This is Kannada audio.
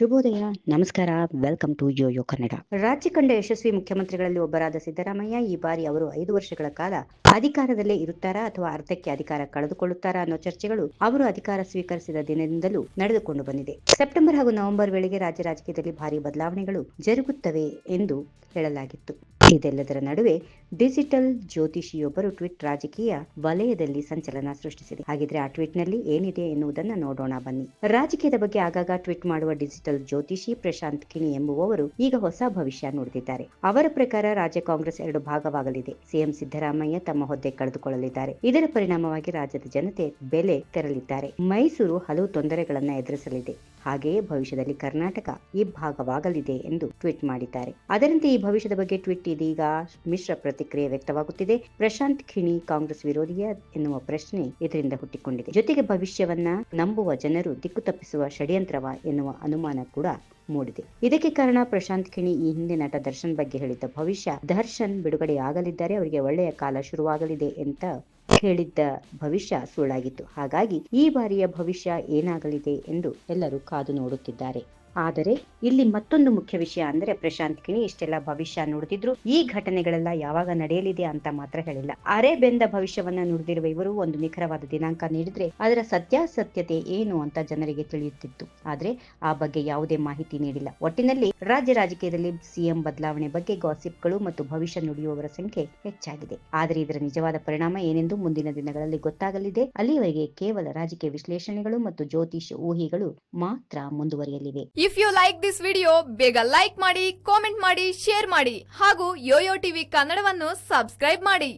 ಶುಭೋದಯ, ನಮಸ್ಕಾರ. Welcome to yo yo Kannada ರಾಜ್ಯ ಕಂಡ ಯಶಸ್ವಿ ಮುಖ್ಯಮಂತ್ರಿಗಳಲ್ಲಿ ಒಬ್ಬರಾದ ಸಿದ್ದರಾಮಯ್ಯ, ಈ ಬಾರಿ ಅವರು ಐದು ವರ್ಷಗಳ ಕಾಲ ಅಧಿಕಾರದಲ್ಲೇ ಇರುತ್ತಾರಾ ಅಥವಾ ಅರ್ಧಕ್ಕೆ ಅಧಿಕಾರ ಕಳೆದುಕೊಳ್ಳುತ್ತಾರಾ ಅನ್ನೋ ಚರ್ಚೆಗಳು ಅವರು ಅಧಿಕಾರ ಸ್ವೀಕರಿಸಿದ ದಿನದಿಂದಲೂ ನಡೆದುಕೊಂಡು ಬಂದಿದೆ. ಸೆಪ್ಟೆಂಬರ್ ಹಾಗೂ ನವೆಂಬರ್ ವೇಳೆಗೆ ರಾಜ್ಯ ರಾಜಕೀಯದಲ್ಲಿ ಭಾರಿ ಬದಲಾವಣೆಗಳು ಜರುಗುತ್ತವೆ ಎಂದು ಹೇಳಲಾಗಿತ್ತು. ಇದೆಲ್ಲದರ ನಡುವೆ ಡಿಜಿಟಲ್ ಜ್ಯೋತಿಷಿಯೊಬ್ಬರು ಟ್ವಿಟ್ ರಾಜಕೀಯ ವಲಯದಲ್ಲಿ ಸಂಚಲನ ಸೃಷ್ಟಿಸಿದೆ. ಹಾಗಿದ್ರೆ ಆ ಟ್ವೀಟ್ನಲ್ಲಿ ಏನಿದೆ ಎನ್ನುವುದನ್ನ ನೋಡೋಣ, ಬನ್ನಿ. ರಾಜಕೀಯದ ಬಗ್ಗೆ ಆಗಾಗ ಟ್ವೀಟ್ ಮಾಡುವ ಡಿಜಿಟಲ್ ಜ್ಯೋತಿಷಿ ಪ್ರಶಾಂತ್ ಕಿಣಿ ಎಂಬುವವರು ಈಗ ಹೊಸ ಭವಿಷ್ಯ ನುಡಿದಿದ್ದಾರೆ. ಅವರ ಪ್ರಕಾರ ರಾಜ್ಯ ಕಾಂಗ್ರೆಸ್ ಎರಡು ಭಾಗವಾಗಲಿದೆ. ಸಿಎಂ ಸಿದ್ದರಾಮಯ್ಯ ತಮ್ಮ ಹುದ್ದೆ ಕಳೆದುಕೊಳ್ಳಲಿದ್ದಾರೆ. ಇದರ ಪರಿಣಾಮವಾಗಿ ರಾಜ್ಯದ ಜನತೆ ಬೆಲೆ ತೆರಲಿದ್ದಾರೆ. ಮೈಸೂರು ಹಲವು ತೊಂದರೆಗಳನ್ನ ಎದುರಿಸಲಿದೆ. ಹಾಗೆಯೇ ಭವಿಷ್ಯದಲ್ಲಿ ಕರ್ನಾಟಕ ಈ ಭಾಗವಾಗಲಿದೆ ಎಂದು ಟ್ವೀಟ್ ಮಾಡಿದ್ದಾರೆ. ಅದರಂತೆ ಈ ಭವಿಷ್ಯದ ಬಗ್ಗೆ ಟ್ವೀಟ್ ಇದೀಗ ಮಿಶ್ರ ಪ್ರತಿಕ್ರಿಯೆ ವ್ಯಕ್ತವಾಗುತ್ತಿದೆ. ಪ್ರಶಾಂತ್ ಖಿಣಿ ಕಾಂಗ್ರೆಸ್ ವಿರೋಧಿಯ ಎನ್ನುವ ಪ್ರಶ್ನೆ ಇದರಿಂದ ಹುಟ್ಟಿಕೊಂಡಿದೆ. ಜೊತೆಗೆ ಭವಿಷ್ಯವನ್ನ ನಂಬುವ ಜನರು ದಿಕ್ಕು ತಪ್ಪಿಸುವ ಷಡ್ಯಂತ್ರವ ಎನ್ನುವ ಅನುಮಾನ ಕೂಡ ಮೂಡಿದೆ. ಇದಕ್ಕೆ ಕಾರಣ ಪ್ರಶಾಂತ್ ಖಿಣಿ ಈ ಹಿಂದೆ ನಟ ದರ್ಶನ್ ಬಗ್ಗೆ ಹೇಳಿದ್ದ ಭವಿಷ್ಯ ದರ್ಶನ್ ಬಿಡುಗಡೆಯಾಗಲಿದ್ದಾರೆ. ಅವರಿಗೆ ಒಳ್ಳೆಯ ಕಾಲ ಶುರುವಾಗಲಿದೆ ಅಂತ ಹೇಳಿದ್ದ ಭವಿಷ್ಯ ಸುಳ್ಳಾಗಿತ್ತು. ಹಾಗಾಗಿ ಈ ಬಾರಿಯ ಭವಿಷ್ಯ ಏನಾಗಲಿದೆ ಎಂದು ಎಲ್ಲರೂ ಕಾದು ನೋಡುತ್ತಿದ್ದಾರೆ. ಆದರೆ ಇಲ್ಲಿ ಮತ್ತೊಂದು ಮುಖ್ಯ ವಿಷಯ ಅಂದ್ರೆ ಪ್ರಶಾಂತ್ ಕಿಣಿ ಇಷ್ಟೆಲ್ಲ ಭವಿಷ್ಯ ನುಡಿದಿದ್ರು ಈ ಘಟನೆಗಳೆಲ್ಲ ಯಾವಾಗ ನಡೆಯಲಿದೆ ಅಂತ ಮಾತ್ರ ಹೇಳಿಲ್ಲ. ಅರೆ ಬೆಂದ ಭವಿಷ್ಯವನ್ನ ನುಡಿದಿರುವ ಇವರು ಒಂದು ನಿಖರವಾದ ದಿನಾಂಕ ನೀಡಿದ್ರೆ ಅದರ ಸತ್ಯಾಸತ್ಯತೆ ಏನು ಅಂತ ಜನರಿಗೆ ತಿಳಿಯುತ್ತಿತ್ತು. ಆದ್ರೆ ಆ ಬಗ್ಗೆ ಯಾವುದೇ ಮಾಹಿತಿ ನೀಡಿಲ್ಲ. ಒಟ್ಟಿನಲ್ಲಿ ರಾಜ್ಯ ರಾಜಕೀಯದಲ್ಲಿ ಸಿಎಂ ಬದಲಾವಣೆ ಬಗ್ಗೆ ಗಾಸಿಪ್ಗಳು ಮತ್ತು ಭವಿಷ್ಯ ನುಡಿಯುವವರ ಸಂಖ್ಯೆ ಹೆಚ್ಚಾಗಿದೆ. ಆದರೆ ಇದರ ನಿಜವಾದ ಪರಿಣಾಮ ಏನೆಂದು ಮುಂದಿನ ದಿನಗಳಲ್ಲಿ ಗೊತ್ತಾಗಲಿದೆ. ಅಲ್ಲಿಯವರೆಗೆ ಕೇವಲ ರಾಜಕೀಯ ವಿಶ್ಲೇಷಣೆಗಳು ಮತ್ತು ಜ್ಯೋತಿಷ್ಯ ಊಹೆಗಳು ಮಾತ್ರ ಮುಂದುವರಿಯಲಿವೆ. If you like this video ಬೇಗ ಲೈಕ್ ಮಾಡಿ ಕಾಮೆಂಟ್ ಮಾಡಿ ಶೇರ್ ಮಾಡಿ ಹಾಗೂ ಯೋಯೋ ಟಿವಿ ಕನ್ನಡವನ್ನು ಸಬ್ಸ್ಕ್ರೈಬ್ ಮಾಡಿ.